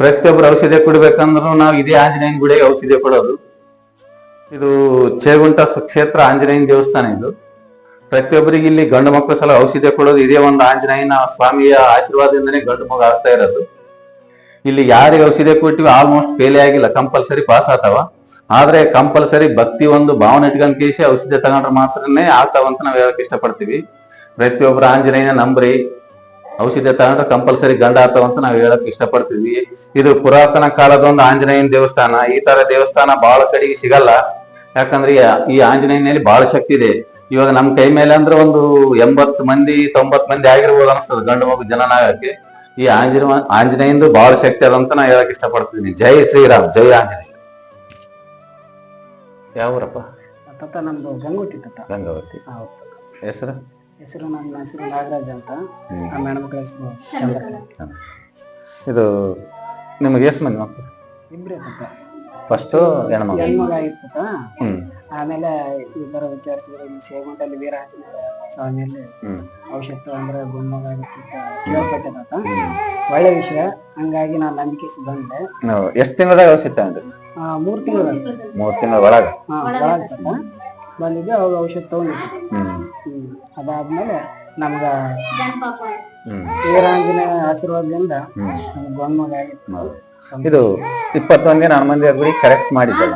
ಪ್ರತಿಯೊಬ್ಬರು ಔಷಧಿ ಕುಡಿಬೇಕಂದ್ರೂ ನಾವು ಇದೇ ಆಂಜನೇಯನ ಗುಡಿಗೆ ಔಷಧಿ ಕೊಡೋದು. ಇದು ಚೇಗುಂಟ ಸುಕ್ಷೇತ್ರ ಆಂಜನೇಯನ ದೇವಸ್ಥಾನ ಇದು. ಪ್ರತಿಯೊಬ್ಬರಿಗೆ ಇಲ್ಲಿ ಗಂಡು ಮಕ್ಕಳ ಸಲ ಔಷಧಿ ಕೊಡೋದು ಇದೇ ಒಂದು ಆಂಜನೇಯನ ಸ್ವಾಮಿಯ ಆಶೀರ್ವಾದದಿಂದನೇ ಗಂಡು ಮಗು ಆಗ್ತಾ ಇರೋದು. ಇಲ್ಲಿ ಯಾರಿಗೆ ಔಷಧಿ ಕೊಟ್ಟಿವಿ ಆಲ್ಮೋಸ್ಟ್ ಫೇಲೇ ಆಗಿಲ್ಲ ಕಂಪಲ್ಸರಿ ಪಾಸ್ ಆತಾವ ಆದ್ರೆ ಕಂಪಲ್ಸರಿ ಭಕ್ತಿ ಒಂದು ಭಾವನೆ ಇಟ್ಕೊಂಡ್ ಕೇಸಿ ಔಷಧಿ ತಗೊಂಡ್ರೆ ಮಾತ್ರನೇ ಆಗ್ತಾವಂತ ನಾವು ಹೇಳಕ್ ಇಷ್ಟಪಡ್ತೀವಿ. ಪ್ರತಿಯೊಬ್ಬರು ಆಂಜನೇಯನ ನಂಬ್ರಿ ಔಷಧಿ ತಗೊಂಡ್ರೆ ಕಂಪಲ್ಸರಿ ಗಂಡ ಆತಾವ ಅಂತ ನಾವು ಹೇಳಕ್ ಇಷ್ಟಪಡ್ತೀವಿ. ಇದು ಪುರಾತನ ಕಾಲದ ಒಂದು ಆಂಜನೇಯನ ದೇವಸ್ಥಾನ. ಈ ತರ ದೇವಸ್ಥಾನ ಬಹಳ ಕಡೆಗೆ ಸಿಗಲ್ಲ. ಯಾಕಂದ್ರೆ ಈ- ಆಂಜನೇಯನಲ್ಲಿ ಬಹಳ ಶಕ್ತಿ ಇದೆ. ಇವಾಗ ನಮ್ ಕೈ ಮೇಲೆ ಅಂದ್ರೆ ಒಂದು ಎಂಬತ್ ಮಂದಿ ತೊಂಬತ್ ಮಂದಿ ಆಗಿರ್ಬೋದು ಅನಿಸ್ತದೆ ಗಂಡು ಮಗು ಜನನ ಆಗಕ್ಕೆ ಈ ಆಂಜನೇಯ ಆಂಜನೇಯಂದು ಬಹಳ ಶಕ್ತಿ ಅದ ಅಂತ ನಾ ಹೇಳಕ್ ಇಷ್ಟಪಡ್ತೀನಿ ಜೈ ಶ್ರೀರಾಮ್ ಜೈ ಆಂಜನೇಯ. ಯಾವ ಊರಪ್ಪ ತತ್ತ ನಮ್ದು ತತ್ತ. ಗಂಗಾವತಿ ಹೆಸರು? ಹೆಸರು ನನ್ನ ಹೆಸರು ನಾಗರಾಜ್ ಅಂತ. ಆ ನಮ್ಮ ಹೆಣ್ಮಕ್ಳ ಹೆಸರು ಚಂದ್ರ ಇದು ನಿಮಗೆ ಎಷ್ಟು ಮಂದಿ ಮಕ್ಕಳು? ಇಬ್ರೇ ತತ್ತ ಫಸ್ಟು ಹೆಣ್ಮಗ ಹೆಣ್ಮಗ ಆಗಿತ್ತು ಆಮೇಲೆ ಈ ತರ ವಿಚಾರಿಸಿದ್ರೆ ಇಲ್ಲಿ ಸೇಗುಂಟಲ್ಲಿ ವೀರಾಂಜನೇಯ ಸ್ವಾಮಿಯಲ್ಲಿ ಔಷಧ ಅಂದ್ರೆ ಗುಣಮಗ ಕೇಳ್ಪಟ್ಟೆ ತಾತ ಒಳ್ಳೆ ವಿಷಯ. ಹಂಗಾಗಿ ನಾನು ನಂಬಿಕೆ ಬಂದೆ ಎಷ್ಟು ತಿಂಗಳದಾಗ ಔಷಧ ಅಂದ್ರೆ ಮೂರು ತಿಂಗಳು ಮೂರ್ ತಿಂಗಳ ಒಳಗ? ಹಾ ಒಳಗೆ ಬಂದಿದ್ದೆ ಅವಾಗ ಔಷಧ ತಗೊಂಡಿದ್ದೆ. ಅದಾದ್ಮೇಲೆ ನಮ್ಗ ವೀರಾಂಜನೇಯ ಆಶೀರ್ವಾದದಿಂದ ಆಗಿತ್ತು ಇದು ಇಪ್ಪತ್ತೊಂದ್ ದಿನ ಹನುಮಂದಿ ಗುಡಿ ಕರೆಕ್ಟ್ ಮಾಡಿದ್ದೆ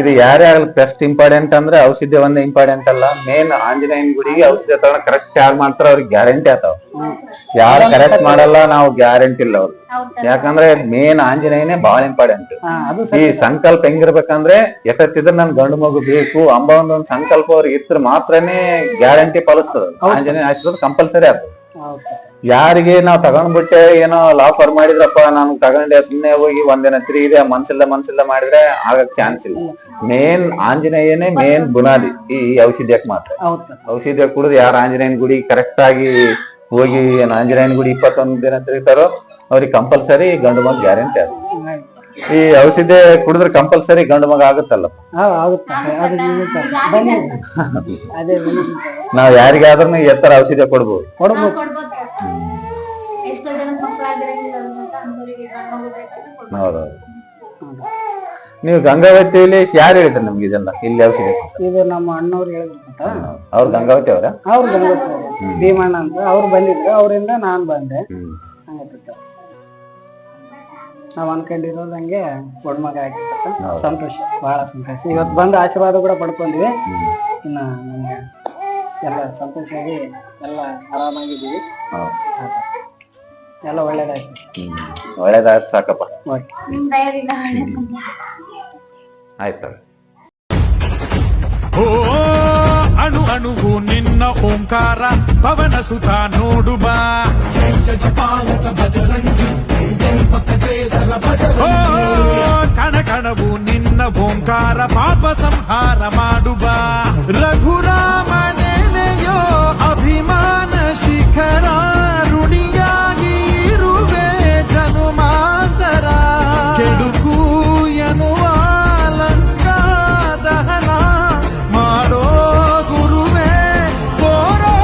ಇದು ಯಾರ್ಯಾರು ಬೆಸ್ಟ್ ಇಂಪಾರ್ಟೆಂಟ್ ಅಂದ್ರೆ ಔಷಧಿ ಒಂದೇ ಇಂಪಾರ್ಟೆಂಟ್ ಅಲ್ಲ. ಮೇನ್ ಆಂಜನೇಯನ ಗುಡಿಗೆ ಔಷಧಿ ತಗೊಂಡ್ ಕರೆಕ್ಟ್ ಯಾರು ಮಾಡ್ತಾರ ಅವ್ರಿಗೆ ಗ್ಯಾರಂಟಿ ಆತಾವ್ ಯಾರು ಕರೆಕ್ಟ್ ಮಾಡಲ್ಲ ನಾವು ಗ್ಯಾರಂಟಿ ಇಲ್ಲ ಅವ್ರು ಯಾಕಂದ್ರೆ ಮೇನ್ ಆಂಜನೇಯನೇ ಬಹಳ ಇಂಪಾರ್ಟೆಂಟ್ ಈ ಸಂಕಲ್ಪ ಹೆಂಗಿರ್ಬೇಕಂದ್ರೆ ಎಟತ್ತಿದ್ರೆ ನನ್ ಗಂಡು ಮಗು ಬೇಕು ಅಂಬ ಒಂದೊಂದ್ ಸಂಕಲ್ಪ ಅವ್ರಿಗೆ ಇತ್ರ ಮಾತ್ರನೇ ಗ್ಯಾರಂಟಿ ಪಾಲಿಸ್ತದ. ಆಂಜನೇಯ ಆಶೀರ್ವಾದ ಕಂಪಲ್ಸರಿ ಆಗ್ತದೆ. ಯಾರಿಗೆ ನಾವ್ ತಗೊಂಡ್ಬಿಟ್ಟೆ ಏನೋ ಲಾಫರ್ ಮಾಡಿದ್ರಪ್ಪ ನಾನು ತಗೊಂಡೆ ಸುಮ್ನೆ ಹೋಗಿ ಒಂದಿನ ಇದೆ ಮನ್ಸಿಲ್ಲ ಮನ್ಸಿಲ್ಲ ಮಾಡಿದ್ರೆ ಆಗಕ್ ಚಾನ್ಸ್ ಇಲ್ಲ. ಮೇನ್ ಆಂಜನೇಯನೇ ಮೇನ್ ಬುನಾದಿ ಈ ಔಷಧಿಯಕ್ ಮಾತ್ರ. ಔಷಧಿಯ ಕುಡಿದು ಯಾರು ಆಂಜನೇಯನ ಗುಡಿ ಕರೆಕ್ಟ್ ಆಗಿ ಹೋಗಿ ಏನ್ ಆಂಜನೇಯನ ಗುಡಿ ಇಪ್ಪತ್ತೊಂದು ದಿನ ತಿರುಗ್ತಾರೋ ಅವ್ರಿಗೆ ಕಂಪಲ್ಸರಿ ಗಂಡು ಮಗ ಗ್ಯಾರಂಟಿ ಅದು. ಈ ಔಷಧಿ ಕುಡಿದ್ರೆ ಕಂಪಲ್ಸರಿ ಗಂಡು ಮಗ ಆಗುತ್ತಲ್ಲ. ನಾವ್ ಯಾರಿಗಾದ್ರೂ ಎತ್ತರ ಔಷಧಿ ಕೊಡ್ಬೋದು. ಹೌದೌದು ನೀವು ಗಂಗಾವತಿಯಲ್ಲಿ ಯಾರು ಹೇಳಿದ್ರು ನಮ್ಗೆ ಇದೆಲ್ಲ? ಇಲ್ಲಿ ಔಷಧಿ? ಇದು ನಮ್ಮ ಅಣ್ಣವ್ರು ಹೇಳಿದ್ರಂತ ಅವ್ರು ಗಂಗಾವತಿ ಅವರ? ಅವ್ರು ಗಂಗಾವತಿ ಭೀಮಣ್ಣ ಅಂತ. ಅವ್ರು ಬಂದಿದ್ರು. ಅವರಿಂದ ನಾನ್ ಬಂದೆ. ನಾವ್ ಅನ್ಕೊಂಡಿರೋದಂಗೆ ಮಗ ಕೊಡ್ಮಗ ಆಗಿತ್ತ ಸಂತೋಷ ಬಹಳ ಸಂತೋಷ. ಇವತ್ತು ಬಂದು ಆಶೀರ್ವಾದ ಕೂಡ ಪಡ್ಕೊಂಡ್ವಿ. ಇನ್ನ ನಮ್ಗೆ ಎಲ್ಲ ಸಂತೋಷವಾಗಿ ಎಲ್ಲ ಆರಾಮಾಗಿದ್ದೀವಿ. ಎಲ್ಲ ಒಳ್ಳೇದಾಯ್ತು. ಒಳ್ಳೇದಾಯ್ತು ಸಾಕಪ್ಪ. ಆಯ್ತು ಓ ಅಣು ಅಣುವು ನಿನ್ನ ಓಂಕಾರ ಪವನ ಸುತ ನೋಡು ನಿನ್ನ ಓಂಕಾರ ಪಾಪ ಸಂಹಾರ ಮಾಡು ಬಾ ರಘುರಾಮ ನೆನೆಯೋ ಅಭಿಮಾನ ಶಿಖರ ಋಣಿಯಾಗಿ ಇರುವೆ ಜನುಮಾಂತರ ಕೆಡುಕು ಎನ್ನುವ ಲಂಕಾ ದಹನ ಮಾಡೋ ಗುರುವೇ ಕೋರೋ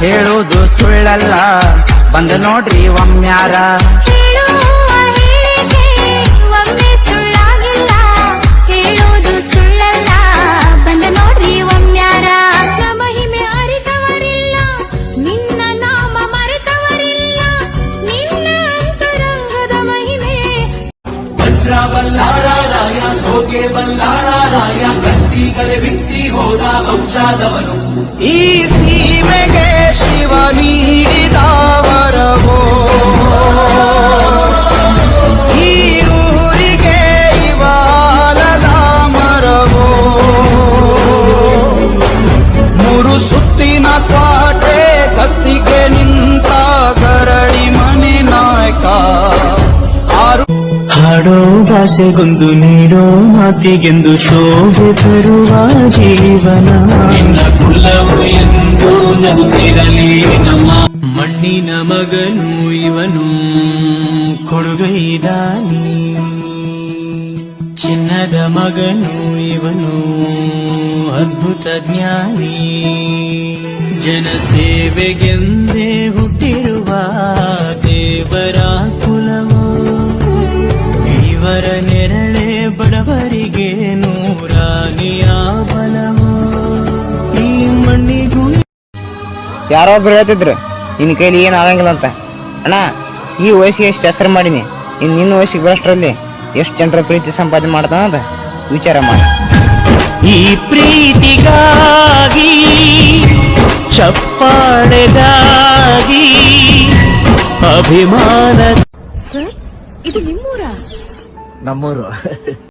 ಹೇಳುವುದು ಸುಳ್ಳಲ್ಲ. ಬಂದ ನೋಡ್ರಿ ಒಮ್ಮ್ಯಾರ ಬಲ್ಲಾರಾಯ ಸೋಗೆ ಬಲ್ಲಾರಾಯ ಮರೆತವರಿಲ್ಲ ನಿನ್ನ ಅಂತರಂಗದ ಮಹಿಮೆ ಈ ಸೀಮೆಗೆ ಶಿವ ನೀಡಿದವರವೋ ಈ ಊರಿಗೆ ಇವಾಲದ ಮರವೋ. ಮೂರು ಸುತ್ತಿನ ಕಾಟೆ ಕಸ್ತಿಗೆ ನಿಂತ ಗರಡಿ ಮನೆ ನಾಯಕ. ಹಾಡೋ ಭಾಷೆಗೊಂದು ನೀಡೋ ಮಾತಿಗೆಂದು ಶೋಭೆ ತರುವ ಜೀವನ. ಮಗನು ಇವನು ಕೊಡುಗೈದಾನಿ ಚಿನ್ನದ ಮಗನು ಇವನು ಅದ್ಭುತ ಜ್ಞಾನಿ. ಜನಸೇವೆಗೆಂದೇ ಹುಟ್ಟಿರುವ ದೇವರ ಕುಲವು. ಇವರ ನೆರಳೆ ಬಡವರಿಗೆ ನೂರಾನಿಯ ಬಲವು. ಈ ಮಣ್ಣಿಗೂ ಯಾರೊಬ್ರು ಹೇಳ್ತಿದ್ರು. ನಿನ್ನ ಕೈಲಿ ಏನು ಆಗಂಗಿಲ್ಲ ಅಂತ. ಅಣ್ಣ ಈ ವಯಸ್ಸಿಗೆ ಎಷ್ಟು ಹೆಸರು ಮಾಡೀನಿ? ಇನ್ನು ನಿನ್ನ ವಯಸ್ಸಿಗೆ ಬರೋಷ್ಟರಲ್ಲಿ ಎಷ್ಟು ಜನರ ಪ್ರೀತಿ ಸಂಪಾದನೆ ಮಾಡ್ತಾನಂತ ವಿಚಾರ ಮಾಡಿ. ಈ ಪ್ರೀತಿಗಾಗಿ ಚಪ್ಪಾಳೆಗಾಗಿ ಅಭಿಮಾನ ಸರ್ ಇದು ನಿಮ್ಮೂರ? ನಮ್ಮೂರು.